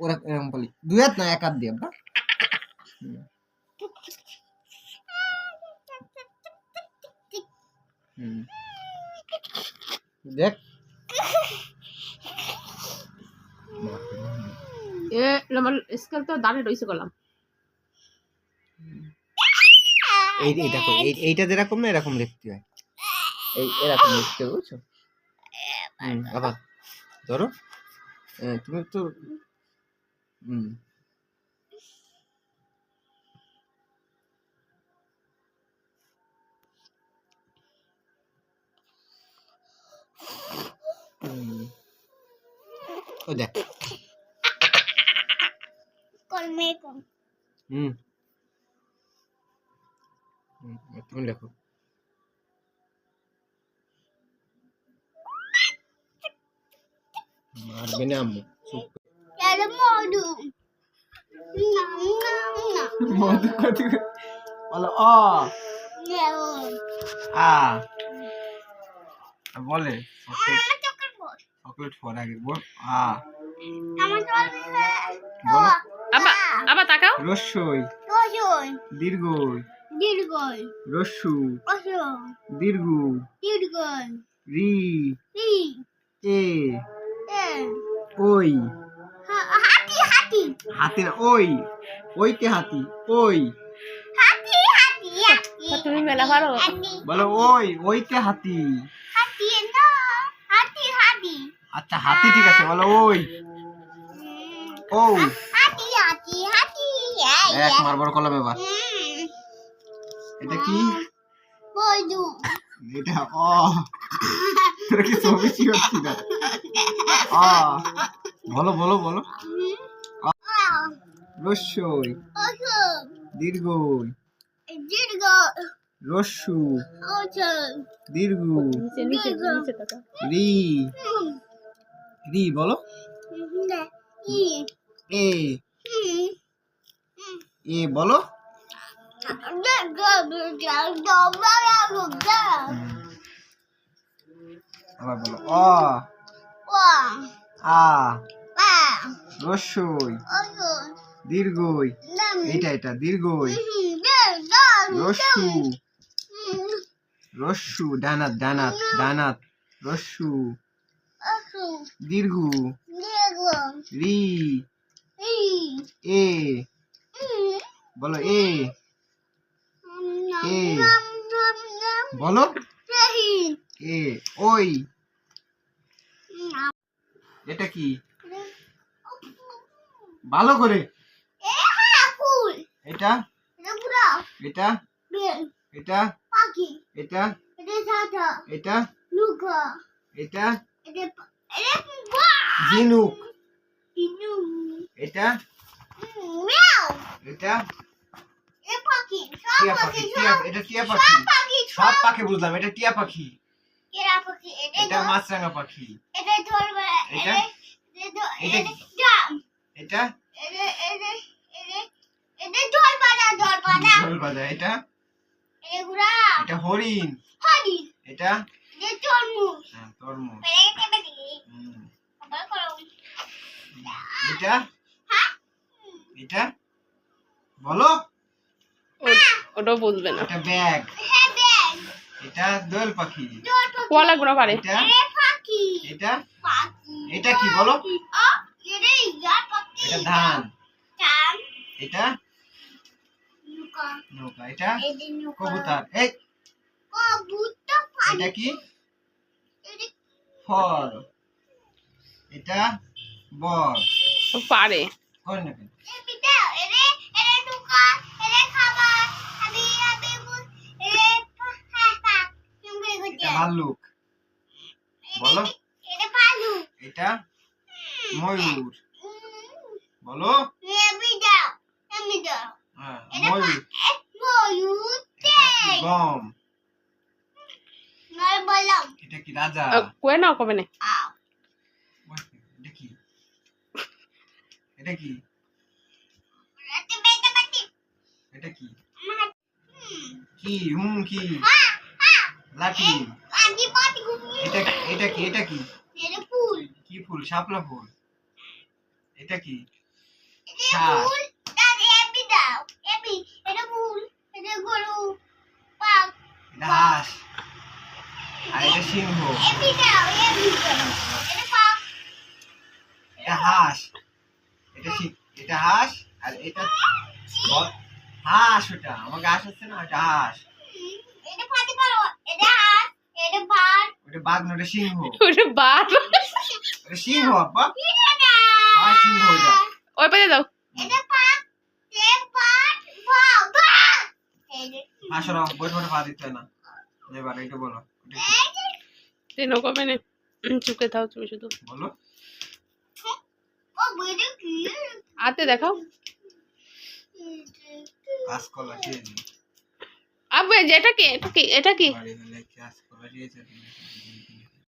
ওরা এরকম বলি। দুই হাত না এক হাত দিয়ে আব্বা। দেখ। এ আমার স্কেল তো দাঁড়ে রইছে করলাম এই দেখো এই- এইটা যেরকম না এরকম দেখতে হয়। এই এরকম দেখতে হবে বুঝছ? আবার ধরো। তুমি তো হুম হুম। ও দেখ কলমে কম হুম হুম, তুমি লেখো মারবে না আম্মু চুপ এর মধু মধু কত বলো অ আ বলে চকলেট ফর আগে বল আ. বলো। আবার আবার তাকাও। রস্যই রসুন দীর্ঘই। দীর্ঘই। রস্যু রসুন দীর্ঘ। দীর্ঘই। রি। রি। এ। এ। ওই হাতির ওই ওইতে হাতি? ওই। হাতি হাতি হাতি তুমি মেলা পারো বলো ওই ওইতে হাতি? হাতি না হাতি হাতি। আচ্ছা হাতি ঠিক আছে বলো ওই। ও হাতি হাতি হাতি এই, এক। মারবার কলম এবার। এটা কি? এটা অ। তোরা কি ছবি শিখাচ্ছি না? অ। বলো বলো বলো। রস্যই। দীর্ঘই। দীর্ঘ রস্যু দীর্ঘ। রি। রি, বলো। এ। এ, বলো। আবার বলো। অ। আ। রস্যই। দীর্ঘই। এইটা এটা দীর্ঘই। রস্যু। রস্যু ডানাত ডানাত ডানাত রস্যু। দীর্ঘ। রি। এ। বলো এ। এ। বলো। এ ওই। এটা কি? ভালো করে। এটা এটা এটা পাখি এটা এটা এটা লুকা এটা এটা এটা বাহ ঝিনুক এটা এটা টিয়া পাখি টিয়া এটা টিয়া পাখি সব পাখি বুঝলাম এটা টিয়া পাখি এটা মাছরাঙা পাখি এটা এটা? এটা এটা এটা? এগুলা এটা হরিণ। এটা? এটা তরমুজ। হ্যাঁ, তরমুজ। এটা? হ্যাঁ? এটা? বলো। ও- ওটাও বুঝবে না। এটা ব্যাগ। হ্যাঁ এটা দোয়েল পাখি। কোয়ালা গুলো পারে। এটা? এটা? এটা কি বলো? ও এরে ইয়া পাখি। এটা ধান। ধান। এটা? নৌকা। এটা কবুতর। এই কবুতর এটা কি? ফল। এটা বল। পারে। করে না কেন? বিটা এরে এরে নৌকা এরে খাবার। আমি আমি বল- এরে তুমি এটা গুজে ভাল্লুক বলো। এটা ময়ূর। বলো। ময়ূর ময়ূর এটা কি গম। এটা কি রাজা? কয়ে নাও কবে না এটা কি? এটা কি? রাতে বেটা পাটি এটা কি? হুম। কি হুম কি হ্যাঁ হ্যাঁ লাঠি এটা এটা কি এটা কি? ফুল। কি ফুল? শাপলা ফুল। এটা কি ষাট। ভুল তার এবি দাও এবি এটা ভুল এটা গরু আর এটা সিংহ। এটা হাঁস। এটা এটা হাঁস আর এটা হাঁস ওটা। আমাকে হাঁস হচ্ছে না এটা হাঁস ওটা বাঘ না ওটা সিংহ। ওটা বাপ ওটা সিংহ হ্যাঁ সিংহ ওটা। হ্যাঁ বই পড়ে পা দিতে না। এবার এটা বলো এটা কি? ট্রেনও কমে চুপকে থাও তুমি শুধু। বলো। ও বইটা কি হাতে দেখাও কাঁচকলা দিই আবে এটা কি? এটা কি? এটা কি?